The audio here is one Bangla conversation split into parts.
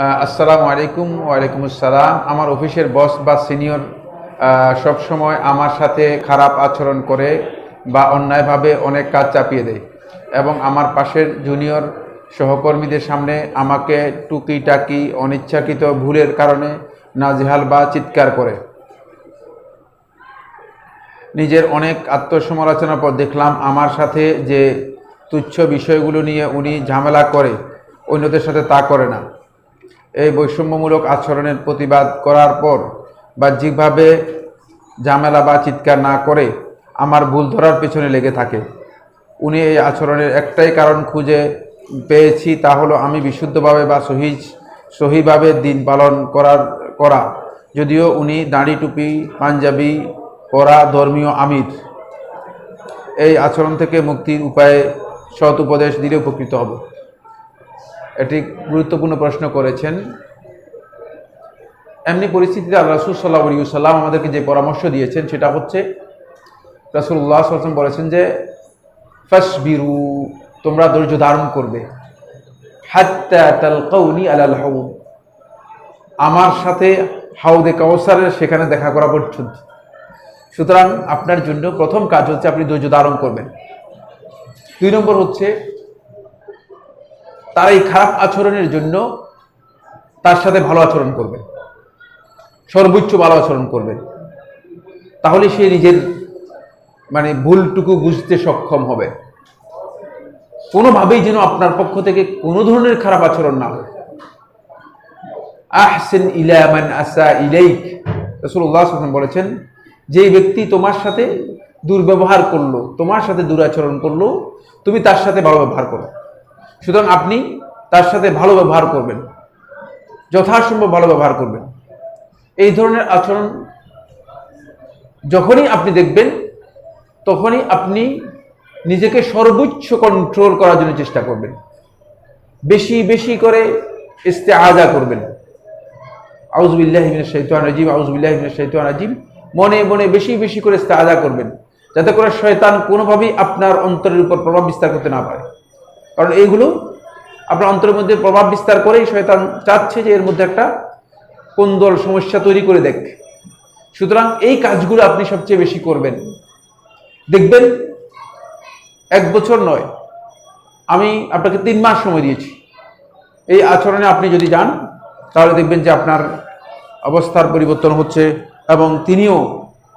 আসসালামু আলাইকুম, ওয়ালাইকুম আসসালাম। আমার অফিসের বস বা সিনিয়র সব সময় আমার সাথে খারাপ আচরণ করে বা অন্যায়ভাবে অনেক কাজ চাপিয়ে দেয় এবং আমার পাশের জুনিয়র সহকর্মীদের সামনে আমাকে টুকি টাকি অনিচ্ছাকৃত ভুলের কারণে নাজেহাল বা চিৎকার করে। নিজের অনেক আত্মসমালোচনার পর দেখলাম আমার সাথে যে তুচ্ছ বিষয়গুলো নিয়ে উনি ঝামেলা করে, অন্যদের সাথে তা করে না। এই বৈষম্যমূলক আচরণের প্রতিবাদ করার পর বাহ্যিকভাবে ঝামেলা বা চিৎকার না করে আমার ভুল ধরার পেছনে লেগে থাকে। উনি এই আচরণের একটাই কারণ খুঁজে পেয়েছি তা হলো আমি বিশুদ্ধভাবে বা সহি সহিভাবে দিন পালন করার করা। যদিও উনি দাড়ি টুপি, পাঞ্জাবি পরা ধর্মীয় আমির। এই আচরণ থেকে মুক্তির উপায়ে সৎ উপদেশ দিলে উপকৃত হব। এটি গুরুত্বপূর্ণ প্রশ্ন করেছেন। এমনি পরিস্থিতিতে আল্লাহ রসুল সাল্লাহ সাল্লাম আমাদেরকে যে পরামর্শ দিয়েছেন, সেটা হচ্ছে রসুল্লাহ সাল্লাম বলেছেন যে, ফাসবিরু, তোমরা ধৈর্য ধারণ করবে। হাত্তা তালকাউনি আলাল হাউদ। আমার সাথে হাউদে কাউসারের সেখানে দেখা করা পর্যন্ত। সুতরাং আপনার জন্য প্রথম কাজ হচ্ছে আপনি ধৈর্য ধারণ করবেন। দুই নম্বর হচ্ছে তার এই খারাপ আচরণের জন্য তার সাথে ভালো আচরণ করবেন সর্বোচ্চ ভালো আচরণ করবেন তাহলে সে নিজের মানে ভুলটুকু বুঝতে সক্ষম হবে। কোনোভাবেই যেন আপনার পক্ষ থেকে কোনো ধরনের খারাপ আচরণ না হয়। আহসেন ইলামান আসা ইলাইক। রসুল্লাহ বলেছেন যে ব্যক্তি তোমার সাথে দুর্ব্যবহার করল, তোমার সাথে দুরাচরণ করল, তুমি তার সাথে ভালো ব্যবহার করো। সুতরাং আপনি তার সাথে ভালো ব্যবহার করবেন, যথাসম্ভব ভালো ব্যবহার করবেন। এই ধরনের আচরণ যখনই আপনি দেখবেন, তখনই আপনি নিজেকে সর্বোচ্চ কন্ট্রোল করার জন্য চেষ্টা করবেন। বেশি বেশি করে ইস্তে আজা করবেন আউজবিল্লাহিমিনের শৈতান রাজিম আউজবিল্লাহিমিনের শৈতান রাজিম। মনে মনে বেশি বেশি করে ইস্তে আজা করবেন, যাতে করে শয়তান কোনোভাবেই আপনার অন্তরের উপর প্রভাব বিস্তার করতে না পারে। কারণ এইগুলো আপনার অন্তরের মধ্যে প্রভাব বিস্তার করেই শয়তান চাচ্ছে যে এর মধ্যে একটা কোন্দল সমস্যা তৈরি করে দেখ। সুতরাং এই কাজগুলো আপনি সবচেয়ে বেশি করবেন। দেখবেন, এক বছর নয়, আমি আপনাকে তিন মাস সময় দিয়েছি। এই আচরণে আপনি যদি যান, তাহলে দেখবেন যে আপনার অবস্থার পরিবর্তন হচ্ছে এবং তিনিও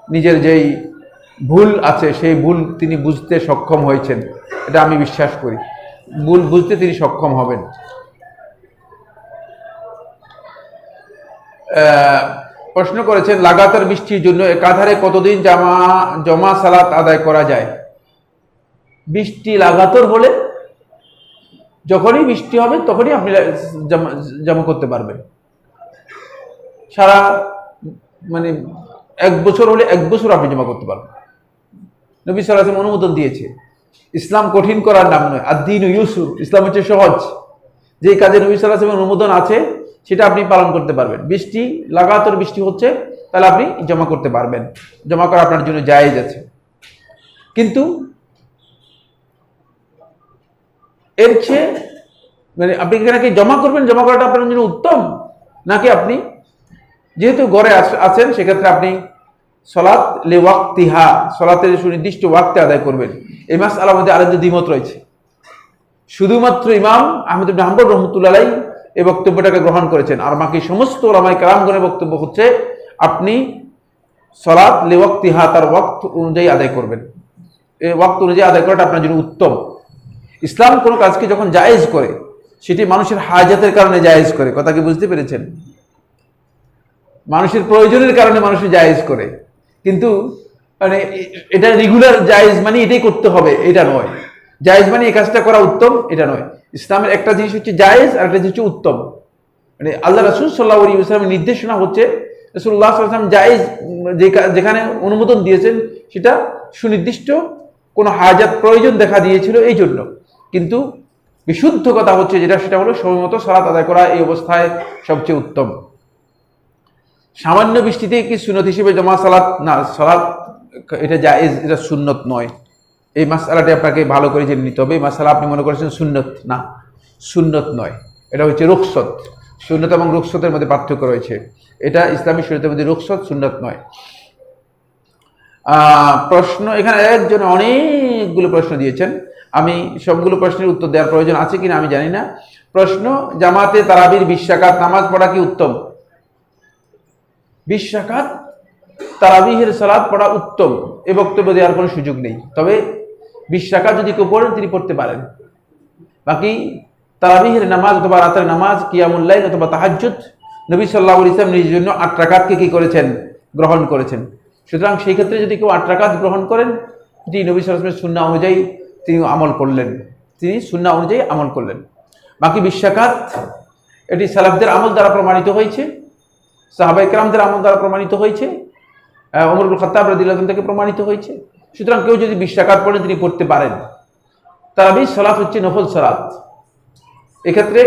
নিজের যেই ভুল আছে, সেই ভুল তিনি বুঝতে সক্ষম হয়েছেন। এটা আমি বিশ্বাস করি। ভুল বুঝতে তিনি সক্ষম হবেন। প্রশ্ন করেছেন, লাগাতার বৃষ্টির জন্য একাধারে কতদিন জামা, জমা সালাত আদায় করা যায়? বৃষ্টি লাগাতার হলে যখনই বৃষ্টি হবে, তখনই আপনি জমা করতে পারবেন। সারা মানে এক বছর হলে এক বছর আপনি জমা করতে পারবেন। নবী সাল্লাম অনুমোদন দিয়েছে। ইসলাম কঠিন করার নাম নয়। আর দিন ইউসুফ, ইসলাম হচ্ছে সহজ। যে কাজে নবী সাল্লাহামের অনুমোদন আছে, সেটা আপনি পালন করতে পারবেন। বৃষ্টি, লাগাতার বৃষ্টি হচ্ছে, তাহলে আপনি জমা করতে পারবেন। জমা করা আপনার জন্য জায়েজ আছে। কিন্তু এর চেয়ে মানে আপনি এখানে কি জমা করবেন? জমা করাটা আপনার জন্য উত্তম? নাকি আপনি যেহেতু ঘরে আছেন, সেক্ষেত্রে আপনি সলাৎ লে ওয়াক্তিহা, সলাতের সুনির্দিষ্ট ওয়াক্তে আদায় করবেন। এই মাস আলার মধ্যে আরেকটি দ্বিমত রয়েছে। শুধুমাত্র ইমাম আহমেদ হাম্বল রহমতুল্লাহ এই বক্তব্যটাকে গ্রহণ করেছেন। আর বাকি সমস্ত ওলামাই কালামগণের বক্তব্য হচ্ছে, আপনি সলাৎ লে ওয়াক্তিহা তার ওয়াক্ত অনুযায়ী আদায় করবেন। এই ওয়াক্ত অনুযায়ী আদায় করাটা আপনার জন্য উত্তম। ইসলাম কোনো কাজকে যখন জায়েজ করে, সেটি মানুষের হাজাতের কারণে জায়েজ করে। কথা কি বুঝতে পেরেছেন? মানুষের প্রয়োজনের কারণে মানুষ জায়েজ করে। কিন্তু মানে এটা রেগুলার জায়েজ মানে এটাই করতে হবে, এটা নয়। জায়েজ মানে এই কাজটা করা উত্তম, এটা নয়। ইসলামের একটা জিনিস হচ্ছে জায়েজ আর একটা জিনিস হচ্ছে উত্তম। মানে আল্লাহ রাসুল সাল্লাহ ইসলামের নির্দেশনা হচ্ছে রসুল্লাহ সাল্লাম জায়েজ যেখানে অনুমোদন দিয়েছেন, সেটা সুনির্দিষ্ট কোনো হাজাত প্রয়োজন দেখা দিয়েছিল এই জন্য। কিন্তু বিশুদ্ধ কথা হচ্ছে যেটা, সেটা হলো সময়মতো সালাত আদায় করা এই অবস্থায় সবচেয়ে উত্তম। সামান্য বৃষ্টিতে কি সুন্নত হিসেবে জমা সালাত না, সালাত এটা জায়েজ, এটা সুন্নত নয়। এই মাসালাটি আপনাকে ভালো করে জেনে নিতে হবে। এই মাসালা আপনি মনে করেছেন সুন্নত? না, সুন্নত নয়। এটা হচ্ছে রুখসত। সুন্নত এবং রুকসতের মধ্যে পার্থক্য রয়েছে। এটা ইসলামী শরীয়তের মধ্যে রুকসত সুন্নত নয়। প্রশ্ন, এখানে একজন অনেকগুলো প্রশ্ন দিয়েছেন। আমি সবগুলো প্রশ্নের উত্তর দেওয়ার প্রয়োজন আছে কিনা আমি জানি না। প্রশ্ন, জামাতে তারাবির বিশ্বাকাত নামাজ পড়া কি উত্তম? বিশ্বাকাত তারাবিহের সালাদ পড়া উত্তম। এ বক্তব্য দেওয়ার কোনো সুযোগ নেই। তবে বিশ্বাকাত যদি কেউ পড়েন, তিনি পড়তে পারেন। বাকি তারাবিহের নামাজ অথবা রাতের নামাজ কিয়ামুল্লাইল অথবা তাহাজ্জুদ, নবী সাল্লাহ ইসলাম নিজের জন্য আট রাকাতকে কি করেছেন? গ্রহণ করেছেন। সুতরাং সেই ক্ষেত্রে যদি কেউ আট রাকাত গ্রহণ করেন, তিনি নবী সাল্লামের সুন্না অনুযায়ী তিনি আমল করলেন। তিনি সুন্না অনুযায়ী আমল করলেন। বাকি বিশ্বাকাত এটি সালাফদের আমল দ্বারা প্রমাণিত হয়েছে সাহাবাই কেরামদের আমল দ্বারা প্রমাণিত হয়েছে। আহ, ওমরুল খত্তাব রাদিল্লাহ থেকে প্রমাণিত হয়েছে। সুতরাং কেউ যদি বিশ্বাকাত পড়েন তিনি পড়তে পারেন। তারাবি সালাত হচ্ছে নফল সালাত। এক্ষেত্রে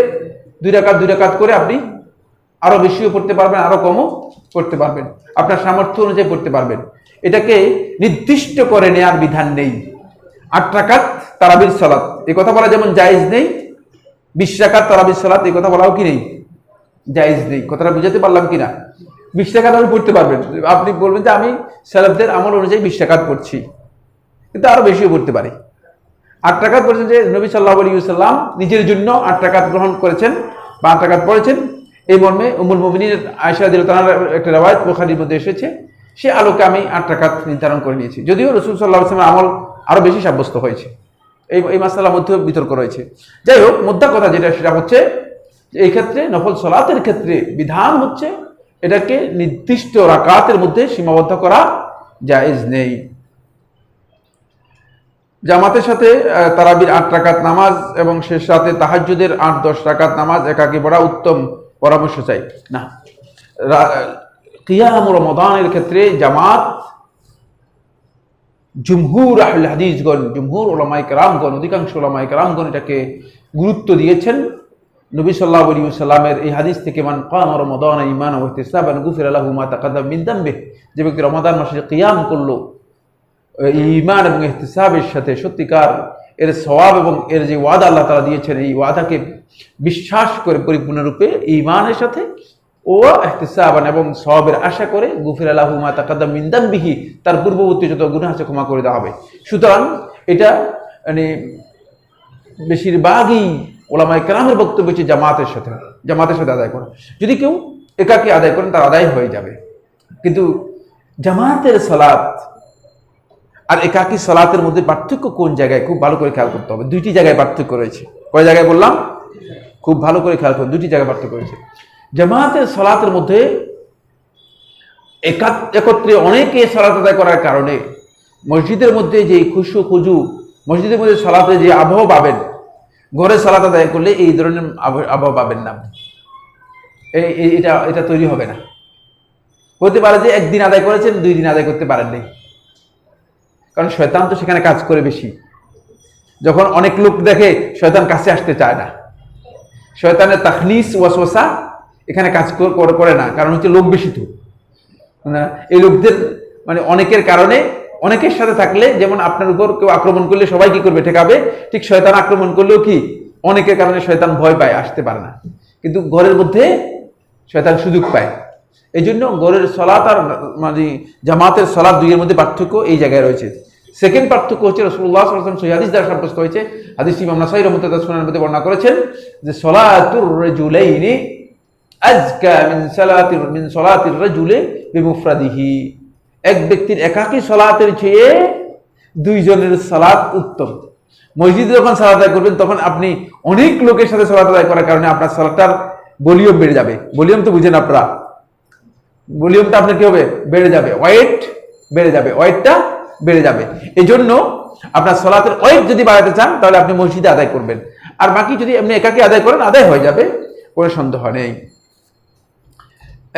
দুই রাকাত দুই রাকাত করে আপনি আরও বেশিও পড়তে পারবেন আরও কমও পড়তে পারবেন। আপনার সামর্থ্য অনুযায়ী পড়তে পারবেন। এটাকে নির্দিষ্ট করে নেয়ার বিধান নেই। আট রাকাত তারাবির সালাত। এ কথা বলা যেমন জায়েজ নেই বিশ রাকাত তারাবির সালাত এই কথা বলাও কি নেই? জায়েজ নেই। কথাটা বুঝাতে পারলাম কিনা? বিশ টাকাত আপনি পড়তে পারবেন। আপনি বলবেন যে আমি সালাফদের আমল অনুযায়ী বিশ টাকাত পড়ছি। কিন্তু আরও বেশিও পড়তে পারি। আট টাকাত পড়েছেন যে নবী সাল্লাহ আলী সাল্লাম নিজের জন্য আট টাকাত গ্রহণ করেছেন বা আট টাকাত পড়েছেন। এই মর্মে উমুল মোমিনীর আয়সা দিল তার একটা রেওয়ায়ত বোখারির মধ্যে এসেছে। সে আলোকে আমি আট টাকাত নির্ধারণ করে নিয়েছি। যদিও রসুল সাল্লাহ আসলামের আমল আরও বেশি সাব্যস্ত হয়েছে। এই এই মাসালার মধ্যে বিতর্ক রয়েছে। যাই হোক মুদ্রা কথা যেটা, সেটা হচ্ছে এই ক্ষেত্রে নফল সলাতের ক্ষেত্রে বিধান হচ্ছে এটাকে নির্দিষ্ট রাকাতের মধ্যে সীমাবদ্ধ করা জায়েজ নেই। জামাতের সাথে আহ, তারাবির আট রাকাত নামাজ এবং শেষ রাতে তাহাজ্জুদের আট দশ রাকাত নামাজ একাকি পড়া উত্তম পরামর্শ চাই। না। কিয়াম রমদানের ক্ষেত্রে জামাত জুমহুর আহলে হাদিসগণ জুমহুর ওলামাই কেরামগণ অধিকাংশ ওলামাই কেরামগণ এটাকে গুরুত্ব দিয়েছেন। নবী সাল্লাহ আলী সাল্লামের এই হাদিস থেকে, মান কাম রমদান ইমান ও ইহতিসাবান গুফির আল্লাহু মা তাকাদ্দাম মিন দামবে যে ব্যক্তি রমাদান মাসে কিয়াম করল ইমান এবং ইহতিসাবের সাথে সত্যিকার এর সওয়াব এবং এর যে ওয়াদা আল্লাহ তালা দিয়েছেন, এই ওয়াদাকে বিশ্বাস করে পরিপূর্ণরূপে ইমানের সাথে ও এহতিসাবান এবং সওয়াবের আশা করে গুফির আল্লাহ মা তাকাদ্দাম মিন্দাম বিহি তার পূর্ববর্তী যত গুণা আছে ক্ষমা করে দেওয়া হবে। সুতরাং এটা মানে বেশিরভাগই ওলামাই কেরামের বক্তব্য হচ্ছে জামাতের সাথে জামাতের সাথে আদায় করা। যদি কেউ একাকে আদায় করেন, তার আদায় হয়ে যাবে। কিন্তু জামাতের সালাত আর একাকী সালাতের মধ্যে পার্থক্য কোন জায়গায়? খুব ভালো করে খেয়াল করতে হবে। দুইটি জায়গায় পার্থক্য রয়েছে। কয় জায়গায় বললাম? খুব ভালো করে খেয়াল করুন দুটি জায়গায় পার্থক্য রয়েছে। জামাতের সালাতের মধ্যে একা- একত্রে অনেকে সালাত আদায় করার কারণে মসজিদের মধ্যে যে খুশু খুজু মসজিদের মধ্যে সালাতে যে আবহাওয়া পাবেন ঘরে সালাত আদায় করলে এই ধরনের আবহাওয়া পাবেন না। এই এটা এটা তৈরি হবে না। হতে পারে যে একদিন আদায় করেছেন, দুই দিন আদায় করতে পারেননি কারণ শয়তান তো সেখানে কাজ করে বেশি। যখন অনেক লোক দেখে, শয়তান কাছে আসতে চায় না। শয়তানের তাখনিস, ওয়াসওয়াসা এখানে কাজ কর- না। কারণ হচ্ছে লোক বেশি তো। এই লোকদের মানে অনেকের কারণে অনেকের সাথে থাকলে যেমন আপনার উপর কেউ আক্রমণ করলে সবাই কি করবে, ঠেকাবে? ঠিক শয়তান আক্রমণ করলেও কি? অনেকের কারণে শয়তান ভয় পায়, আসতে পারে না। কিন্তু ঘরের মধ্যে শয়তান সুযোগ পায়। এই জন্য ঘরের সলাত আর মানে জামাতের সলাৎ দুইয়ের মধ্যে পার্থক্য এই জায়গায় রয়েছে। সেকেন্ড পার্থক্য হচ্ছে রসুল্লাহ সাল্লাম সহি হাদিস দ্বারা সাব্যস্ত হয়েছে। হাদিস ইমাম নাসাই রহমতুল্লাহ সুনানের মধ্যে বর্ণনা করেছেন যে, সলাতুর রাজুলাইনি আজকা মিন সালাতির, মিন সলাতির রাজুলে বিমুফরাদিহি। এক ব্যক্তির একাকী সলাতের চেয়ে দুইজনের সালাত উত্তম। মসজিদে যখন সালাত আদায় করবেন, তখন আপনি অনেক লোকের সাথে সালাত আদায় করার কারণে আপনার সালাতটার ভলিউম বেড়ে যাবে। ভলিউম তো বুঝেন আপনারা। ভলিউমটা আপনার কি হবে? বেড়ে যাবে। ওয়েট বেড়ে যাবে। ওয়েটটা বেড়ে যাবে। এই জন্য আপনার সলাতের ওয়েট যদি বাড়াতে চান, তাহলে আপনি মসজিদে আদায় করবেন। আর বাকি যদি আপনি একাকে আদায় করেন, আদায় হয়ে যাবে, কোনো সন্দেহ নেই।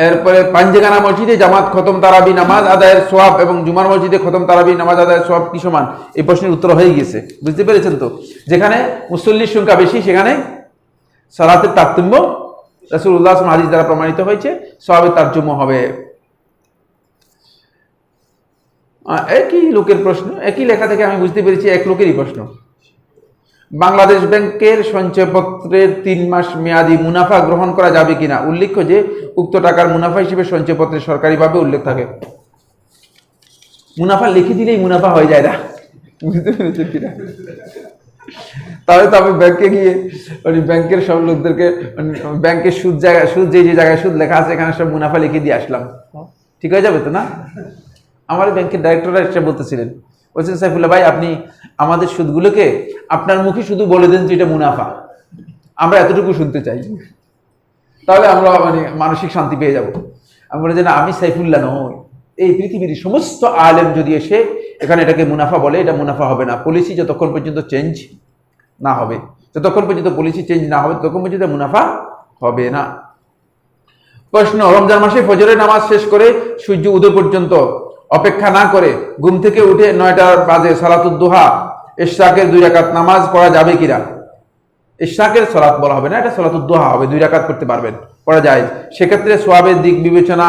এরপরে পাঞ্জেগানা মসজিদে জামাত খতম তারাবি নামাজ আদায়ের সোয়াব এবং জুমার মসজিদে খতম তারাবি নামাজ আদায়ের সোয়াব কি সমান? এই প্রশ্নের উত্তর হয়ে গিয়েছে। বুঝতে পেরেছেন তো? যেখানে মুসল্লির সংখ্যা বেশি, সেখানে সালাতের তারতম্য রাসূলুল্লাহ সাল্লাল্লাহু হাদিস দ্বারা প্রমাণিত হয়েছে, সোয়াবের তারতম্য হবে। একই লোকের প্রশ্ন, একই লেখা থেকে আমি বুঝতে পেরেছি, এক লোকেরই প্রশ্ন। বাংলাদেশ ব্যাংকের সঞ্চয়পত্রের তিন মাস মেয়াদি মুনাফা গ্রহণ করা যাবে কিনা? উল্লেখ্য যে, উক্ত টাকার মুনাফা হিসেবে সঞ্চয়পত্রে সরকারিভাবে উল্লেখ থাকে। মুনাফা লিখে দিলেই মুনাফা হয়ে যায় না। বুঝতে পেরেছেন কিনা? তাহলে তো আমি ব্যাংকে গিয়ে মানে ব্যাংকের সব লোকদেরকে মানে ব্যাংকের সুদ জায়গা, সুদ যে যে জায়গায় সুদ লেখা আছে, এখানে সব মুনাফা লিখে দিয়ে আসলাম। ঠিক হয়ে যাবে তো না? আমার ব্যাংকের ডাইরেক্টররা এসে বলতেছিলেন, বলছেন, সাইফুল্লাহ ভাই, আপনি আমাদের সুদগুলোকে আপনার মুখে শুধু বলে দেন যে এটা মুনাফা। আমরা এতটুকু শুনতে চাই। তাহলে আমরা মানে মানসিক শান্তি পেয়ে যাব। আমি বলে যে না, আমি সাইফুল্লাহ নই। এই পৃথিবীর সমস্ত আলেম যদি এসে এখানে এটাকে মুনাফা বলে, এটা মুনাফা হবে না। পলিসি যতক্ষণ পর্যন্ত চেঞ্জ না হবে, যতক্ষণ পর্যন্ত পলিসি চেঞ্জ না হবে, ততক্ষণ পর্যন্ত মুনাফা হবে না। প্রশ্ন, রমজান মাসে ফজরের নামাজ শেষ করে সূর্য উদয় পর্যন্ত অপেক্ষা না করে ঘুম থেকে উঠে নয়টার বাজে সালাতুদ্দোহা ইশরাকের দুই রাকাত নামাজ পড়া যাবে কিনা? ইশরাকের সলাৎ বলা হবে না, এটা সলাতুদ্দোহা হবে, দুই রাকাত করতে পারবেন, পড়া যায়। সেক্ষেত্রে সোয়াবের দিক বিবেচনা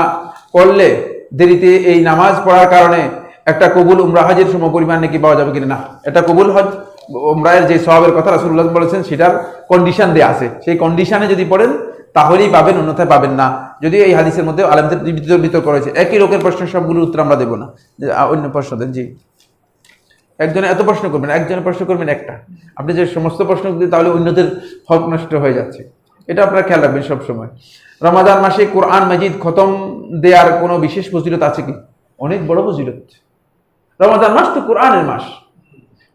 করলে দেরিতে এই নামাজ পড়ার কারণে একটা কবুল উমরা হজের সম পরিমাণ নাকি পাওয়া যাবে কিনা না? এটা কবুল হজ, উমরায়ের যে সওয়াবের কথা রাসুল্লাহ বলেছেন, সেটার কন্ডিশন দেয়া আছে। সেই কন্ডিশনে যদি পড়েন, তাহলেই পাবেন, অন্যথায় পাবেন না। যদি এই হাদিসের মধ্যে আলমদের বিতর্ক রয়েছে একই লোকের প্রশ্নের সবগুলোর উত্তর আমরা দেবো না। অন্য প্রশ্ন দেন, জি। একজনে এত প্রশ্ন করবেন, একজনে প্রশ্ন করবেন একটা। আপনি যে সমস্ত প্রশ্ন দিয়ে তাহলে অন্যদের হক নষ্ট হয়ে যাচ্ছে। এটা আপনারা খেয়াল রাখবেন সবসময়। রমাদান মাসে কোরআন মাজিদ খতম দেওয়ার কোনো বিশেষ ফজিলত আছে কি? অনেক বড় ফজিলত। রমাদান মাস তো কোরআনের মাস।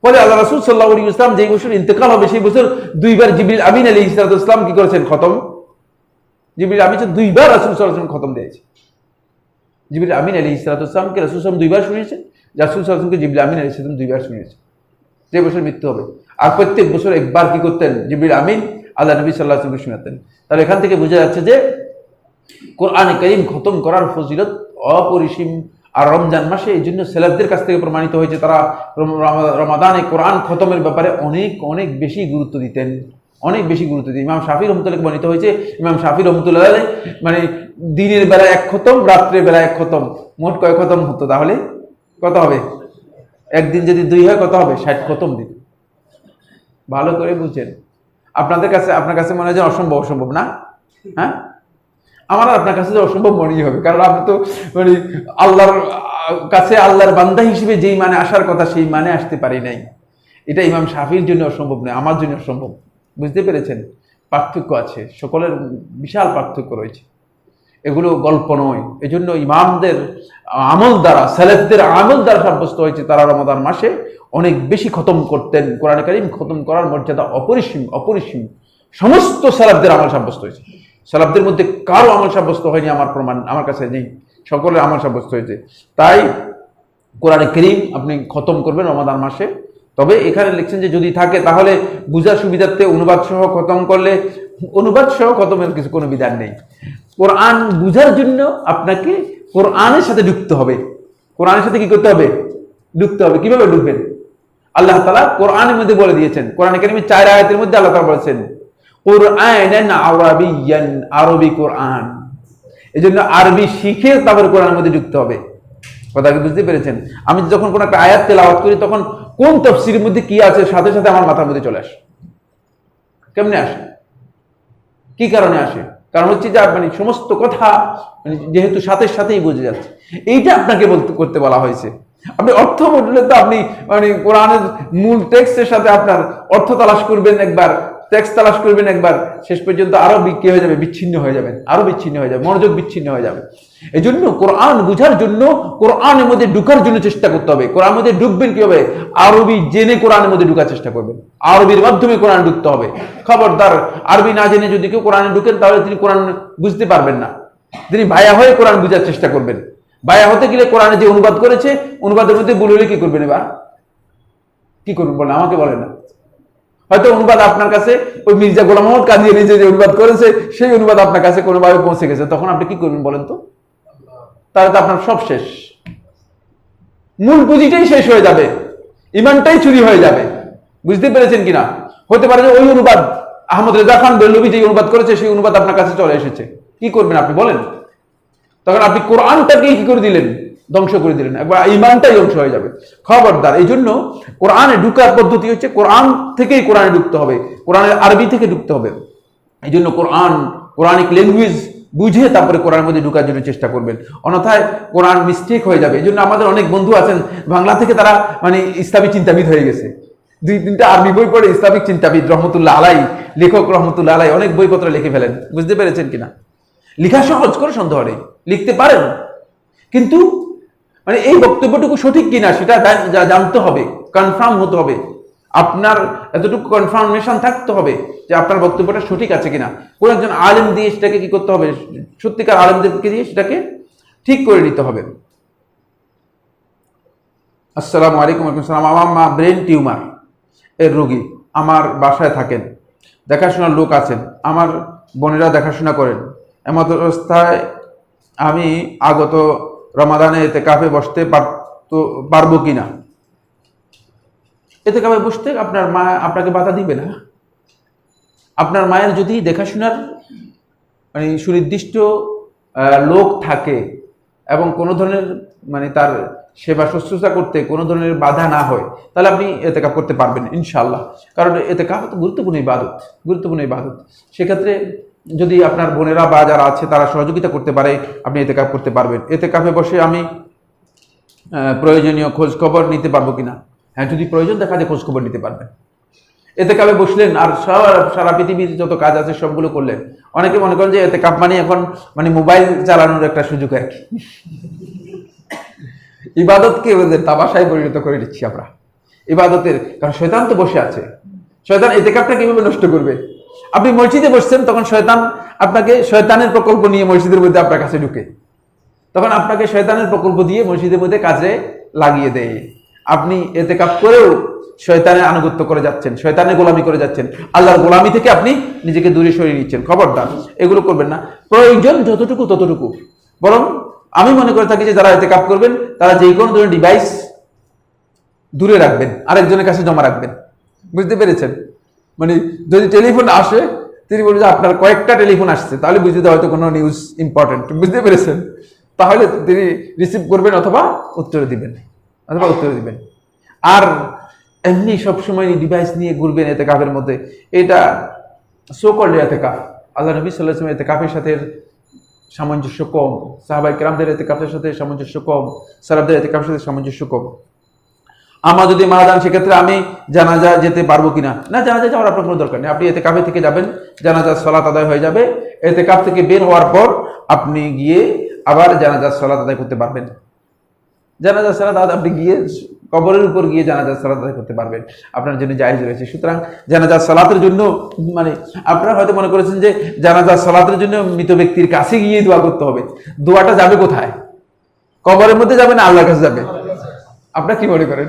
ফলে আল্লাহ রাসুল সাল্লাহ ইসলাম যেই বছর ইন্তেকাল হবে, সেই বছর দুইবার জিবিল আমিন আলী ইসলাম কি করেছেন? খতম। জিবিল আমিন দুইবার রাসুল সাল্লাহ খতম দিয়েছে। জিবিল আমিন আলী ইসলাতামকে রাসুল সালাম দুইবার শুনিয়েছেন। রাসুল সালামকে জিবিল আমিন আলী ইসলাম দুইবার শুনিয়েছেন যে বছর মৃত্যু হবে। আর প্রত্যেক বছর একবার কি করতেন? জিবিল আমিন আল্লাহ নবী সাল্লাহ আসলামকে শোনাতেন। তাহলে এখান থেকে বোঝা যাচ্ছে যে কোরআন করিম খতম করার ফজিলত অপরিসীম। আর রমজান মাসে এই জন্য সেলাবদের কাছ থেকে প্রমাণিত হয়েছে, তারা রম- রম- রমাদানে কোরআন খতমের ব্যাপারে অনেক অনেক বেশি গুরুত্ব দিতেন। অনেক বেশি গুরুত্ব দিতেন। ইমাম শাফি রহমতুল্লাহ বর্ণিত হয়েছে, ইমাম শাফি রহমতুল্লাহ মানে দিনের বেলা এক খতম, রাত্রের বেলা এক খতম, মোট কয় খতম হতো তাহলে? কত হবে? একদিন যদি দুই হয়, কত হবে? ষাট খতম দিন। ভালো করে বুঝছেন আপনাদের কাছে, আপনার কাছে মনে হয় যে অসম্ভব অসম্ভব না? হ্যাঁ? আমার আপনার কাছে যে অসম্ভব মনেই হবে, কারণ আপনি তো মানে আল্লাহর, কাছে আল্লাহর বান্দা হিসেবে যেই মানে আসার কথা, সেই মানে আসতে পারি নাই। এটা ইমাম শাফির জন্য অসম্ভব নয়, আমার জন্য অসম্ভব। বুঝতে পেরেছেন? পার্থক্য আছে, সকলের বিশাল পার্থক্য রয়েছে। এগুলো গল্প নয়। এজন্য ইমামদের আমল দ্বারা, সেলেফদের আমল দ্বারা সাব্যস্ত হয়েছে। তারা রমাদান মাসে অনেক বেশি খতম করতেন। কোরআন করিম খতম করার মর্যাদা অপরিসীম অপরিসীম। সমস্ত সালাবদের আমল সাব্যস্ত হয়েছে। সালাবদের মধ্যে কারও আমল সাব্যস্ত হয়নি আমার প্রমাণ, আমার কাছে নেই। সকলের আমল সাব্যস্ত হয়েছে। তাই কোরআন করিম আপনি খতম করবেন রমাদান মাসে। তবে এখানে লিখছেন যে যদি থাকে, তাহলে বুঝার সুবিধার্থে অনুবাদ সহ খতম করলে, অনুবাদ সহ খতমের কিছু কোনো বিধান নেই। কোরআন বুঝার জন্য আপনাকে কোরআনের সাথে ঢুকতে হবে। কোরআনের সাথে কি করতে হবে? ঢুকতে হবে। কীভাবে ঢুকবেন আল্লাহ তালা কোরআনের মধ্যে বলে দিয়েছেন। কোরআন কারিমের চার আয়াতের মধ্যে আল্লাহ তালা বলেছেন কোরআন আরবিয়ান, আরবি কোরআন। এই জন্য আরবি শিখে তারপর কোরআনের মধ্যে ঢুকতে হবে। কথা বুঝতে পেরেছেন? আমি যখন কোনো একটা আয়াত তেলাওয়াত করি, তখন কোন তফসিরের মধ্যে কি আছে, সাথে সাথে আমার মাথার মধ্যে চলে আসে। কেমনে আসে? কি কারণে আসে? কারণ হচ্ছে যে মানে সমস্ত কথা মানে যেহেতু সাথে সাথেই বুঝে যাচ্ছে। এইটা আপনাকে বলতে, করতে বলা হয়েছে। আপনি অর্থ বললে তো আপনি মানে কোরআনের মূল টেক্সটের সাথে আপনার অর্থ তালাশ করবেন একবার। টেক্সট তালাশ করবেন একবার, শেষ পর্যন্ত আরও বি- কি হয়ে যাবে, বিচ্ছিন্ন হয়ে যাবেন আরও বিচ্ছিন্ন হয়ে যাবে, মনোযোগ বিচ্ছিন্ন হয়ে যাবে। এই জন্য কোরআন বুঝার জন্য কোরআনের মধ্যে ঢুকার জন্য চেষ্টা করতে হবে। কোরআন মধ্যে ঢুকবেন কি হবে? আরবি জেনে কোরআনের মধ্যে ঢুকার চেষ্টা করবেন। আরবির মাধ্যমে কোরআন ঢুকতে হবে। খবরদার, আরবি না জেনে যদি কেউ কোরআনে ঢুকেন, তাহলে তিনি কোরআন বুঝতে পারবেন না। তিনি ভায়া হয়ে কোরআন বুঝার চেষ্টা করবেন। ভায়া হতে গেলে কোরআনে যে অনুবাদ করেছে, অনুবাদের মধ্যে ভুল হলে কি করবেন এবার? কি করবেন বলেন, আমাকে বলেন না। হয়তো অনুবাদ আপনার কাছে ওই মির্জা গোলাম মোহাম্মদ কাদিয়ে নিজে যে অনুবাদ করেছে, সেই অনুবাদ আপনার কাছে কোনোভাবে পৌঁছে গেছে। তখন আপনি কি করবেন বলেন তো? তাহলে তো আপনার সব শেষ। মূল পুঁজিটাই শেষ হয়ে যাবে। ইমানটাই চুরি হয়ে যাবে। বুঝতে পেরেছেন কিনা? হতে পারে যে ওই অনুবাদ, আহমদ রেজা খান বেল্লবি যে অনুবাদ করেছে, সেই অনুবাদ আপনার কাছে চলে এসেছে। কি করবেন আপনি বলেন? তখন আপনি কোরআনটাকে কি করে দিলেন? ধ্বংস করে দিলেন। একবার ইমানটাই ধ্বংস হয়ে যাবে। খবরদার এই জন্য কোরআনে ঢুকার পদ্ধতি হচ্ছে, কোরআন থেকেই কোরআনে ঢুকতে হবে, কোরআনের আরবি থেকে ঢুকতে হবে। এই জন্য কোরআন, কোরআনিক ল্যাঙ্গুয়েজ বুঝে তারপরে কোরআনের মধ্যে ঢুকার জন্য চেষ্টা করবেন। অন্যথায় কোরআন মিস্টেক হয়ে যাবে। এই জন্য আমাদের অনেক বন্ধু আছেন, বাংলা থেকে তারা মানে ইসলামী চিন্তাবিদ হয়ে গেছে। দুই তিনটা আরবি বই পড়ে ইসলামিক চিন্তাবিদ রহমতুল্লাহ আলাই, লেখক রহমতুল্লাহ আলাই অনেক বইপত্র লিখে ফেলেন। বুঝতে পেরেছেন কিনা? লেখা সহজ করে সন্দেহ নেই। লিখতে পারেন। কিন্তু মানে এই বক্তব্যটুকু সঠিক কিনা সেটা জানতে হবে কনফার্ম হতে হবে। আপনার এতটুকু কনফার্মেশন থাকতে হবে যে আপনার বক্তব্যটা সঠিক আছে কিনা। কোন একজন আলেম দিয়ে সেটাকে কি করতে হবে? সত্যিকার আলেমদেরকে দিয়ে সেটাকে ঠিক করে নিতে হবে। আসসালামু আলাইকুম ওয়ালাইকুম সালাম আমার মা ব্রেন টিউমার এর রোগী, আমার বাসায় থাকেন। দেখাশোনার লোক আছেন। আমার বোনেরা দেখাশোনা করেন। এমত অবস্থায় আমি আগত রমাদানে এতে কাফে বসতে পারতো পারব কিনা? এতে কাফে বসতে আপনার মা আপনাকে বাধা দিবে না। আপনার মায়ের যদি দেখাশোনার মানে সুনির্দিষ্ট লোক থাকে এবং কোনো ধরনের মানে তার সেবা শুশ্রূষা করতে কোনো ধরনের বাধা না হয়, তাহলে আপনি এতে কাপ করতে পারবেন ইনশাল্লাহ কারণ এতে কাপ গুরুত্বপূর্ণ ইবাদত গুরুত্বপূর্ণ ইবাদত। সেক্ষেত্রে যদি আপনার বোনেরা বা যারা আছে, তারা সহযোগিতা করতে পারে, আপনি এতে কাপ করতে পারবেন। এতে কাপে বসে আমি প্রয়োজনীয় খোঁজ খবর নিতে পারব কিনা? হ্যাঁ যদি প্রয়োজন দেখা যায় খোঁজ খবর নিতে পারবেন। এতে কাপে বসলেন, আর সারা সারা পৃথিবীর যত কাজ আছে সবগুলো করলেন। অনেকে মনে করেন যে এতে কাপ মানে এখন মানে মোবাইল চালানোর একটা সুযোগ আর কি ইবাদতকে তাবাসায় পরিণত করে দিচ্ছি আমরা। ইবাদতের, কারণ শয়তান তো বসে আছে। শয়তান এতে কাপটা কীভাবে নষ্ট করবে? আপনি মসজিদে বসছেন, তখন শয়তান আপনাকে শয়তানের প্রকল্প নিয়ে মসজিদের মধ্যে আপনার কাছে ঢুকে। তখন আপনাকে শয়তানের প্রকল্প দিয়ে মসজিদের মধ্যে কাজে লাগিয়ে দেয়। আপনি এতে কাপ করেও শয়তানের আনুগত্য করে যাচ্ছেন, শয়তানের গোলামি করে যাচ্ছেন। আল্লাহর গোলামি থেকে আপনি নিজেকে দূরে সরিয়ে নিচ্ছেন। খবরদার, এগুলো করবেন না। প্রয়োজন যতটুকু ততটুকু। বরং আমি মনে করে থাকি যে যারা এতে কাপ করবেন, তারা যে কোনো ধরনের ডিভাইস দূরে রাখবেন, আরেকজনের কাছে জমা রাখবেন। বুঝতে পেরেছেন? মানে যদি টেলিফোন আসে, তিনি বলবেন যে আপনার কয়েকটা টেলিফোন আসছে, তাহলে বুঝতে দেওয়া হয়তো কোনো নিউজ ইম্পর্টেন্ট বুঝতে পেরেছেন? তাহলে তিনি রিসিভ করবেন অথবা উত্তর দিবেন। অথবা উত্তর দিবেন। আর এমনি সবসময় ডিভাইস নিয়ে ঘুরবেন এতে কাপের মধ্যে। এটা সো করলে এতে কাপ আল্লাহ নবী সাল্লাহ এতে কাপের সাথে সামঞ্জস্য কম। সাহাবাই কেরামদের এতে কাপের সাথে সামঞ্জস্য কম। সারাবদের এতে কাপের সাথে সামঞ্জস্য কম। আমার যদি মারা যান সেক্ষেত্রে আমি জানাজা যেতে পারব কিনা? না জানাজা যাওয়ার আপনার কোনো দরকার নেই। আপনি এতে কাপে থেকে যাবেন, জানাজার সলাত আদায় হয়ে যাবে। এতে কাপ থেকে বের হওয়ার পর আপনি গিয়ে আবার জানাজার সলাত আদায় করতে পারবেন। জানাজার সালাত আদায়, আপনি গিয়ে কবরের উপর গিয়ে জানাজার সালাত আদায় করতে পারবেন। আপনার জন্য জায়েজ রয়েছে। সুতরাং জানাজার সালাতের জন্য মানে আপনারা হয়তো মনে করেছেন যে জানাজার সালাতের জন্য মৃত ব্যক্তির কাছে গিয়ে দোয়া করতে হবে। দোয়াটা যাবে কোথায়? কবরের মধ্যে যাবে না আল্লাহর কাছে যাবে? আপনারা কি মনে করেন?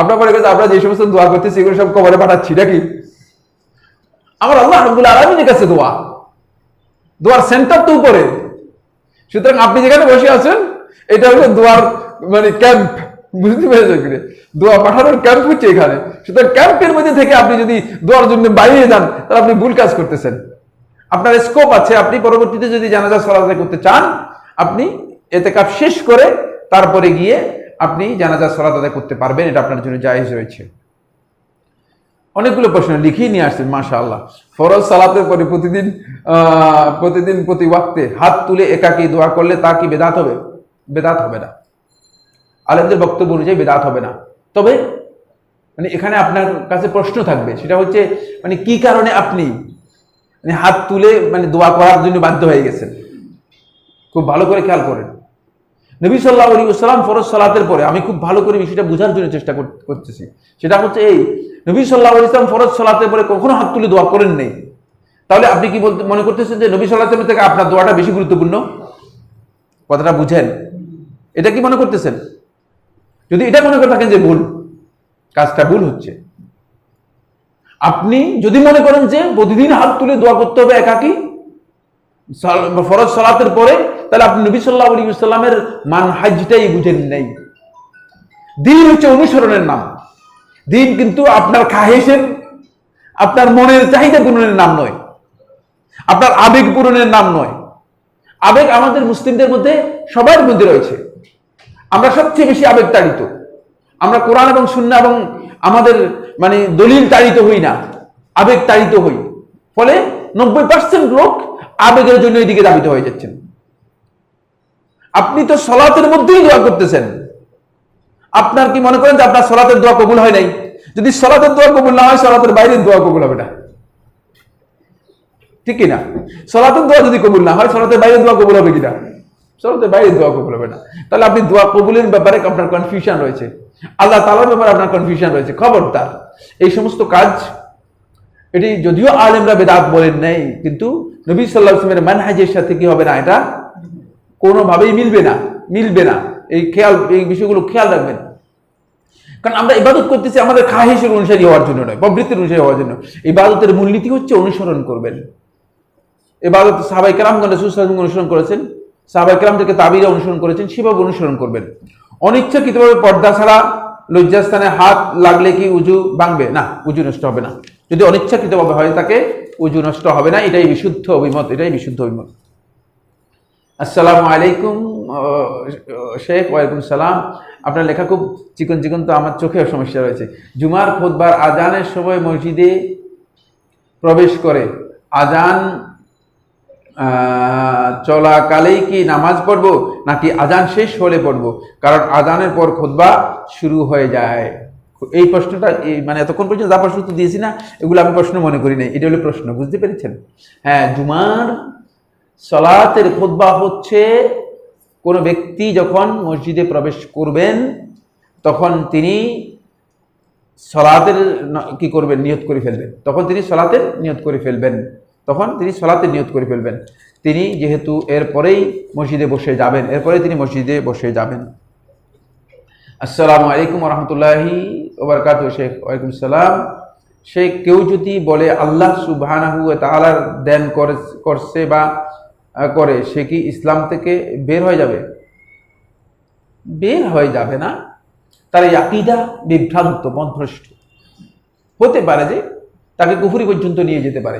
আপনার মনে করেন আমরা যে সমস্ত দোয়া করতেছি, এগুলো সব কবরে পাঠাচ্ছি নাকি? আমার আল্লাহ রব্বুল আলমিনের কাছে দোয়া। দোয়ার সেন্টার তো উপরে। সুতরাং আপনি যেখানে বসে আছেন, এটা হলো দোয়ার মানে ক্যাম্প বুঝতে পেরেছেন দোয়া পাঠানোর ক্যাম্প হচ্ছে এখানে। সুতরাং ক্যাম্পের মধ্যে থেকে আপনি যদি দোয়ার জন্য বাইরে যান, তাহলে আপনি ভুল কাজ করতেছেন। আপনার স্কোপ আছে, আপনি পরবর্তীতে যদি জানাজা সলাতে করতে চান, আপনি এতে কাপ শেষ করে তারপরে গিয়ে আপনি জানাজা সলাত আদায় করতে পারবেন, এটা আপনার জন্য জায়েজ রয়েছে। অনেকগুলো প্রশ্ন লিখিয়ে নিয়ে আসছেন মাশা আল্লাহ ফরজ সালাতের পরে প্রতিদিন প্রতিদিন প্রতি ওয়াক্তে হাত তুলে একাকি দোয়া করলে তা কি বেদাত হবে? বেদাত হবে না। আলেমদের বক্তব্য অনুযায়ী বেদাত হবে না। তবে মানে এখানে আপনার কাছে প্রশ্ন থাকবে, সেটা হচ্ছে মানে কি কারণে আপনি মানে হাত তুলে মানে দোয়া করার জন্য বাধ্য হয়ে গেছেন? খুব ভালো করে খেয়াল করেন। নবী সাল্লাহ আলী সাল্লাম ফরজ সালাতের পরে, আমি খুব ভালো করে বিষয়টা বোঝার জন্য চেষ্টা কর- করতেছি। সেটা হচ্ছে এই, নবী সাল্লাহ আলী ইসলাম ফরজ সালাতের পরে কখনো হাত তুলে দোয়া করেন নেই। তাহলে আপনি কি বলতে মনে করতেছেন যে নবী সাল্লাহ থেকে আপনার দোয়াটা বেশি গুরুত্বপূর্ণ? কথাটা বুঝেন। এটা কি মনে করতেছেন? যদি এটা মনে করে থাকেন যে ভুল, কাজটা ভুল হচ্ছে। আপনি যদি মনে করেন যে প্রতিদিন হাত তুলে দোয়া করতে হবে একাকি ফরজ সালাতের পরে তাহলে আপনি নবী সাল্লাহ আলী সাল্লামের মান হাজটাই বুঝেন নেই। দিন হচ্ছে অনুসরণের নাম। দিন কিন্তু আপনার খাহেসের আপনার মনের চাহিদা পূরণের নাম নয়। আপনার আবেগ পূরণের নাম নয়। আবেগ আমাদের মুসলিমদের মধ্যে সবার মধ্যে রয়েছে। আমরা সবচেয়ে বেশি আবেগ তাড়িত আমরা কোরআন এবং শূন্য এবং আমাদের মানে দলিল তাড়িত হই না। আবেগ তাড়িত হই। ফলে নব্বই পার্সেন্ট লোক আবেগের জন্য এদিকে দাবিত হয়ে যাচ্ছেন। আপনি তো সলাতের মধ্যেই দোয়া করতেছেন। আপনার কি মনে করেন যে আপনার সলাতের দোয়া কবুল হয় নাই? যদি সলাতের দোয়া কবুল না হয়, সলাতের বাইরের দোয়া কবুল হবে না। ঠিক কিনা? সলাতের দোয়া যদি কবুল না হয়, সলাতের বাইরে দোয়া কবুল হবে কিনা? সলাতের বাইরে দোয়া কবুল হবে না। তাহলে আপনি দোয়া কবুলের ব্যাপারে আপনার কনফিউশন রয়েছে। আল্লাহ তালার ব্যাপারে আপনার কনফিউশন রয়েছে। খবরদার। এই সমস্ত কাজ, এটি যদিও আলেমরা বেদাত বলেন নাই, কিন্তু নবী সাল্লাহ আসলামের মানহাজের সাথে কি হবে না, এটা কোনোভাবেই মিলবে না মিলবে না। এই খেয়াল, এই বিষয়গুলো খেয়াল রাখবেন। কারণ আমরা ইবাদত করতেছি আমাদের খাহেসের অনুসারী হওয়ার জন্য নয়, প্রবৃত্তির অনুসারী হওয়ার জন্য। ইবাদতের মূলনীতি হচ্ছে অনুসরণ করবেন। এবাদত সাহাবাই কেরামগণ, রসুল অনুসরণ করেছেন, সাহাবাই থেকে তাবিরা অনুসরণ করেছেন, সেভাবে অনুসরণ করবেন। অনিচ্ছাকৃতভাবে পর্দা ছাড়া লজ্জাস্থানে হাত লাগলে কি উজু ভাঙবে? না, উজু নষ্ট হবে না। যদি অনিচ্ছাকৃতভাবে হয় তাকে উজু নষ্ট হবে না, এটাই বিশুদ্ধ অভিমত, এটাই বিশুদ্ধ অভিমত। আসসালামু আলাইকুম শেখ, ওয়ালাইকুম সালাম। আপনার লেখা খুব চিকন চিকন, তো আমার চোখেও সমস্যা রয়েছে। জুমার খোদবার আজানের সময় মসজিদে প্রবেশ করে আজান চলাকালেই কি নামাজ পড়ব, নাকি আজান শেষ হলে পড়ব? কারণ আজানের পর খোদবা শুরু হয়ে যায়। এই প্রশ্নটা, এই মানে এতক্ষণ পর্যন্ত যা প্রশ্ন তো দিয়েছি না, এগুলো আমি প্রশ্ন মনে করি নাই। এটা হলো প্রশ্ন, বুঝতে পেরেছেন? হ্যাঁ জুমার সলাতের খুতবা হচ্ছে, কোনো ব্যক্তি যখন মসজিদে প্রবেশ করবেন, তখন তিনি সলাতের কি করবেন? নিয়ত করে ফেলবেন। তখন তিনি সলাতের নিয়ত করে ফেলবেন। তখন তিনি সলাতের নিয়ত করে ফেলবেন। তিনি যেহেতু এরপরেই মসজিদে বসে যাবেন এরপরে তিনি মসজিদে বসে যাবেন। আসসালামু আলাইকুম রহমতুল্লাহি ওবরকাত শেখ। ওয়ালাইকুম সালাম। সে কেউ যদি বলে, আল্লাহ সুবহানাহু ওয়া তাআলার দেন করে- করছে বা করে, সে কি ইসলাম থেকে বের হয়ে যাবে? বের হয়ে যাবে না। তার এই আকিদা বিভ্রান্ত মধ্যভ্রষ্ট হতে পারে যে তাকে কুফুরি পর্যন্ত নিয়ে যেতে পারে।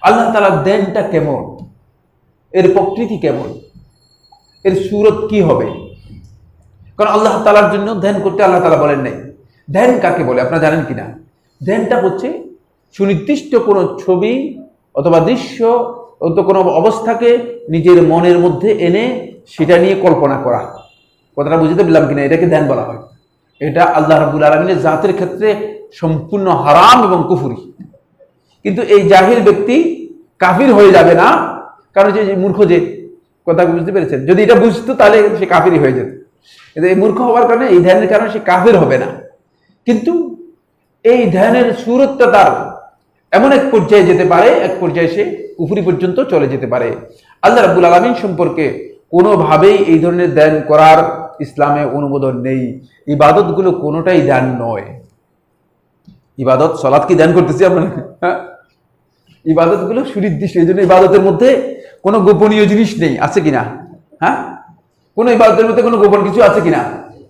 আল্লাহ তালার দেনটা কেমন? এর প্রকৃতি কেমন? এর সুরত কি হবে? কারণ আল্লাহ তালার জন্য ধ্যান করতে আল্লাহ তালা বলেন নাই। ধ্যান কাকে বলে? আপনারা জানেন কিনা? ধ্যানটা হচ্ছে সুনির্দিষ্ট কোনো ছবি অথবা দৃশ্য অথবা কোনো অবস্থাকে নিজের মনের মধ্যে এনে সেটা নিয়ে কল্পনা করা। কথাটা বুঝতে পারলাম কিনা? এটাকে ধ্যান বলা হয়। এটা আল্লাহ রাবুল আলমিনের জাতের ক্ষেত্রে সম্পূর্ণ হারাম এবং কুফুরি। কিন্তু এই জাহির ব্যক্তি কাফির হয়ে যাবে না। কারণ যে মূর্খ যে, কথা বুঝতে পেরেছেন? যদি এটা বুঝতো তাহলে সে কাফিরই হয়ে যেত। কিন্তু এই মূর্খ হওয়ার কারণে, এই ধ্যানের কারণে সে কাফির হবে না। কিন্তু এই ধ্যানের সুরতটা এমন এক পর্যায়ে যেতে পারে, এক পর্যায়ে সে কুফুরি পর্যন্ত চলে যেতে পারে। আল্লাহ রাবুল আলমিন সম্পর্কে কোনোভাবেই এই ধরনের ধ্যান করার ইসলামে অনুমোদন নেই। ইবাদতগুলো কোনোটাই ধ্যান নয়। ইবাদত, সলাৎ কি ধ্যান করতেছি আমরা হ্যাঁ? ইবাদতগুলো সুনির্দিষ্ট, এই জন্য ইবাদতের মধ্যে কোনো গোপনীয় জিনিস নেই। আছে কিনা? হ্যাঁ? কোনো ইবাদতের মধ্যে কোনো গোপন কিছু আছে কিনা?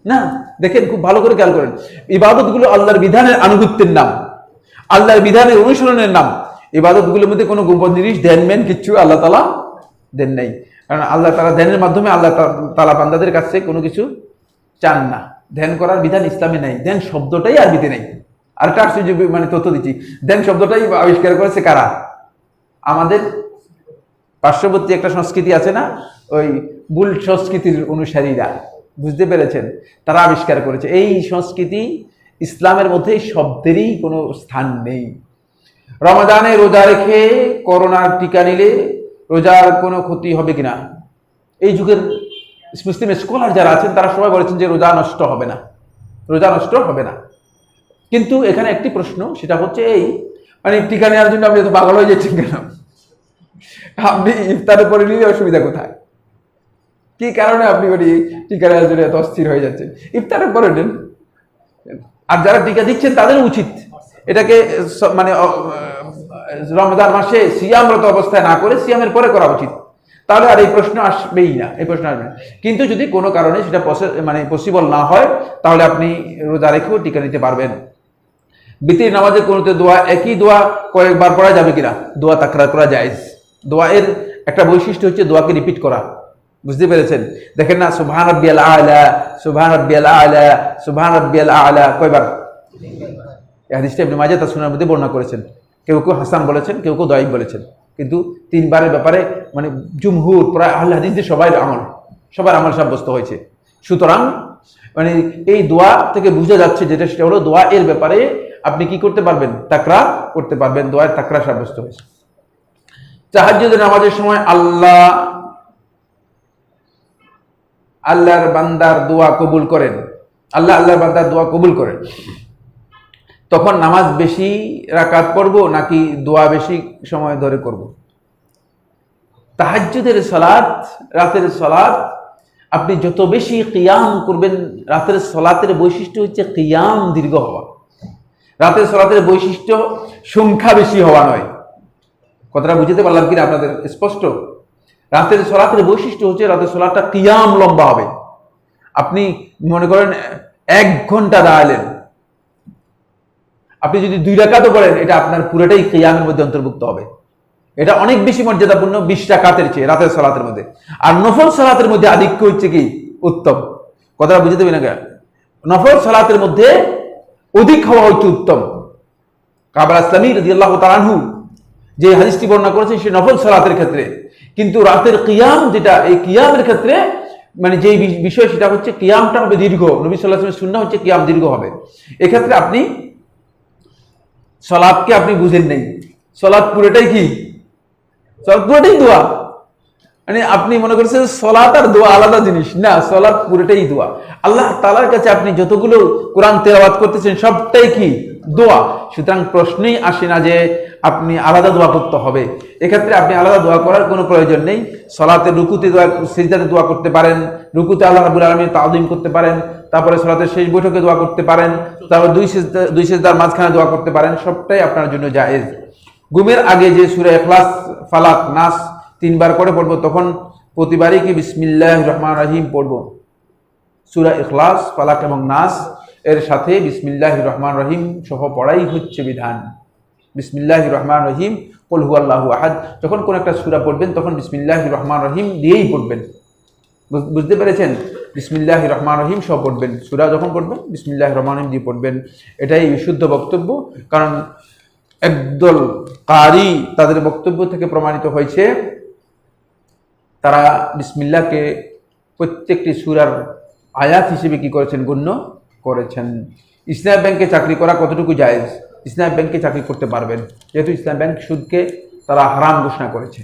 না। দেখেন, খুব ভালো করে খেয়াল করেন। ইবাদতগুলো আল্লাহর বিধানের আনুগত্যের নাম। আল্লাহর বিধানের অনুসরণের নাম। ইবাদতগুলোর মধ্যে কোনো গোপন জিনিস দেন মেন কিচ্ছু আল্লাহ তালা দেন নাই। কারণ আল্লাহ তালা ধ্যানের মাধ্যমে আল্লাহ তালা বান্দাদের কাছে কোনো কিছু চান না। ধ্যান করার বিধান ইসলামে নেই। ধ্যান শব্দটাই আরবিতে নেই। আরেকটা আশ্চর্য বি- মানে তথ্য দিচ্ছি? ধ্যান শব্দটাই আবিষ্কার করেছে কারা? আমাদের পার্শ্ববর্তী একটা সংস্কৃতি আছে না? ওই বুল সংস্কৃতির অনুসারীরা। বুঝতে পেরেছেন? তারা আবিষ্কার করেছে। এই সংস্কৃতি ইসলামের মধ্যে শব্দেরই কোনো স্থান নেই। রমাদানে রোজা রেখে করোনার টিকা নিলে রোজার কোনো ক্ষতি হবে কিনা? এই যুগের মুসলিম স্কলার যারা আছেন, তারা সবাই বলেছেন যে রোজা নষ্ট হবে না। রোজা নষ্ট হবে না। কিন্তু এখানে একটি প্রশ্ন, সেটা হচ্ছে এই মানে টিকা নেওয়ার জন্য আপনি এত পাগল হয়ে যাচ্ছেন কেন? আপনি ইফতারের পরে নিলে অসুবিধা কোথায়? কি কারণে আপনি মানে টিকা নেওয়ার জন্য এত অস্থির হয়ে যাচ্ছেন? ইফতারের পরে নেন। আর যারা টিকা দিচ্ছেন তাদের উচিত। এটাকে মানে রমজান মাসে সিয়ামরত অবস্থায় না করে সিয়ামের পরে করা উচিত। তাহলে আর এই প্রশ্ন আসবেই না, এই প্রশ্ন আসবে কিন্তু যদি কোনো কারণে সেটা মানে পসিবল না হয়, তাহলে আপনি রোজা রেখেও টিকা নিতে পারবেন। বিতির নামাজে কোনোতে দোয়া, একই দোয়া কয়েকবার পড়া যাবে কিনা? দোয়া তাকরার করা যায় দোয়া এর একটা বৈশিষ্ট্য হচ্ছে দোয়াকে রিপিট করা। বুঝতে পেরেছেন? দেখেন না সুবহান রাব্বিয়াল আলা সুবহান রাব্বিয়াল আলা সুবহান রাব্বিয়াল আলা কয়বার? এই হাদিসটা ইবনে মাজাহ তার সুনার মধ্যে বর্ণনা করেছেন। কেউ কেউ হাসান বলেছেন, কেউ কেউ দয়ীব বলেছেন। কিন্তু তিনবারের ব্যাপারে মানে জুমহুর, প্রায় আহলে হাদিসদের সবাই আমল, সবার আমল সাব্যস্ত হয়েছে। সুতরাং মানে এই দোয়া থেকে বোঝা যাচ্ছে যেটা, সেটা হলো দোয়া এর ব্যাপারে আপনি কি করতে পারবেন? তাকরা করতে পারবেন দোয়ার তাকরা সাব্যস্ত হয়েছে। তাহাজ্জুদের নামাজের সময় আল্লাহ, আল্লাহর বান্দার দোয়া কবুল করেন। আল্লাহ, আল্লাহর বান্দার দোয়া কবুল করেন। তখন নামাজ বেশি রাকাত পড়ব নাকি দোয়া বেশি সময় ধরে করব? তাহাজ্জুদের সালাত রাতের সালাত আপনি যত বেশি কিয়াম করবেন, রাতের সলাতের বৈশিষ্ট্য হচ্ছে কিয়াম দীর্ঘ হওয়া। রাতের সলাতের বৈশিষ্ট্য সংখ্যা বেশি হওয়া নয়। কথাটা বুঝতে পারলাম কিনা আপনাদের? স্পষ্ট। রাতের সলাতের বৈশিষ্ট্য হচ্ছে রাতের সলাটটা কিয়াম লম্বা হবে। আপনি মনে করেন, এক ঘণ্টা দাঁড়ালেন। আপনি যদি দুই রাকাতও করেন এটা আপনার পুরোটাই কিয়ামের মধ্যে অন্তর্ভুক্ত হবে। এটা অনেক বেশি মর্যাদাপূর্ণ, বিশ রাকাতের চেয়ে, রাতের সালাতের মধ্যে। আর নফল সালাতের মধ্যে আধিক্য হচ্ছে কি? উত্তম। কথাটা বুঝে পারি না? নফল সালাতের মধ্যে অধিক হওয়া হচ্ছে উত্তম। কাবার ইসলামী রদি আল্লাহ তালানহু যে হাদিসটি বর্ণনা করেছে সে নফল সালাতের ক্ষেত্রে। কিন্তু রাতের কিয়াম যেটা, এই কিয়ামের ক্ষেত্রে মানে যে বিষয় সেটা হচ্ছে কিয়ামটা হবে দীর্ঘ। নবী সাল্লাহ শূন্য হচ্ছে কিয়াম দীর্ঘ হবে। এক্ষেত্রে আপনি সলাদকে আপনি বুঝেন নেই। সলাপ পুরোটাই কি? সলাপ পুরোটাই দোয়া। মানে আপনি মনে করছেন সলাত আর দোয়া আলাদা জিনিস। না সলাত পুরোটাই দোয়া। আল্লাহ তালার কাছে আপনি যতগুলো কোরআন তেলাবাদ করতেছেন, সবটাই কি? দোয়া। সুতরাং প্রশ্নই আসে না যে আপনি আলাদা দোয়া করতে হবে। এক্ষেত্রে আপনি আলাদা দোয়া করার কোনো প্রয়োজন নেই। সলাতে, রুকুতে দোয়া, সিজদাতে দোয়া করতে পারেন। রুকুতে আল্লাহ রাবুল আলমী তাওদিম করতে পারেন। তারপরে সলাতের শেষ বৈঠকে দোয়া করতে পারেন। তারপর দুই সেজদা, দুই সেজদার মাঝখানে দোয়া করতে পারেন। সবটাই আপনার জন্য জায়েজ। ঘুমের আগে যে সুরে এখলাস ফালাক, নাস তিনবার করে পড়ব, তখন প্রতিবারই কি বিসমিল্লাহ রহমান রহিম পড়ব? সুরা এখলাস ফালাক এবং নাস এর সাথে বিসমিল্লাহ রহমান রহিম সহ পড়াই হচ্ছে বিধান। বিসমিল্লাহ রহমান রহিম কলহু আল্লাহ আহাদ। যখন কোনো একটা সুরা পড়বেন, তখন বিসমিল্লাহ রহমান রহিম দিয়েই পড়বেন। বুঝ- বুঝতে পেরেছেন? বিসমিল্লাহ রহমান রহিম সহ পড়বেন। সুরা যখন পড়বেন বিসমিল্লাহ রহমান রহিম দিয়ে পড়বেন। এটাই বিশুদ্ধ বক্তব্য। কারণ একদল কারি তাদের বক্তব্য থেকে প্রমাণিত হয়েছে। তারা বিসমিল্লাকে প্রত্যেকটি সুরার আয়াত হিসেবে কি করেছেন গণ্য? করেছেন। ইসলাম ব্যাংকে চাকরি করা কতটুকু জায়েজ? ইসলাম ব্যাংকে চাকরি করতে পারবেন। যেহেতু ইসলাম ব্যাংক সুদকে তারা হারাম ঘোষণা করেছে।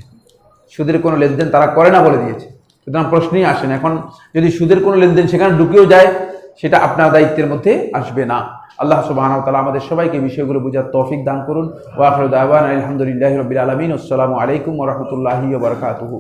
সুদের কোনো লেনদেন তারা করে না বলে দিয়েছে। সুতরাং প্রশ্নই আসে না। এখন যদি সুদের কোনো লেনদেন সেখানে ঢুকেও যায়, সেটা আপনার দায়িত্বের মধ্যে আসবে না। আল্লাহ সুবাহ তালা আমাদের সবাইকে বিষয়গুলো বোঝার তৌফিক দান করুন। ওয়াফর দাওয়ান আলহামদুলিল্লাহ রবিল আলমিন। আসসালামু আলাইকুম রহমতুল্লাহি বরকাতুহু।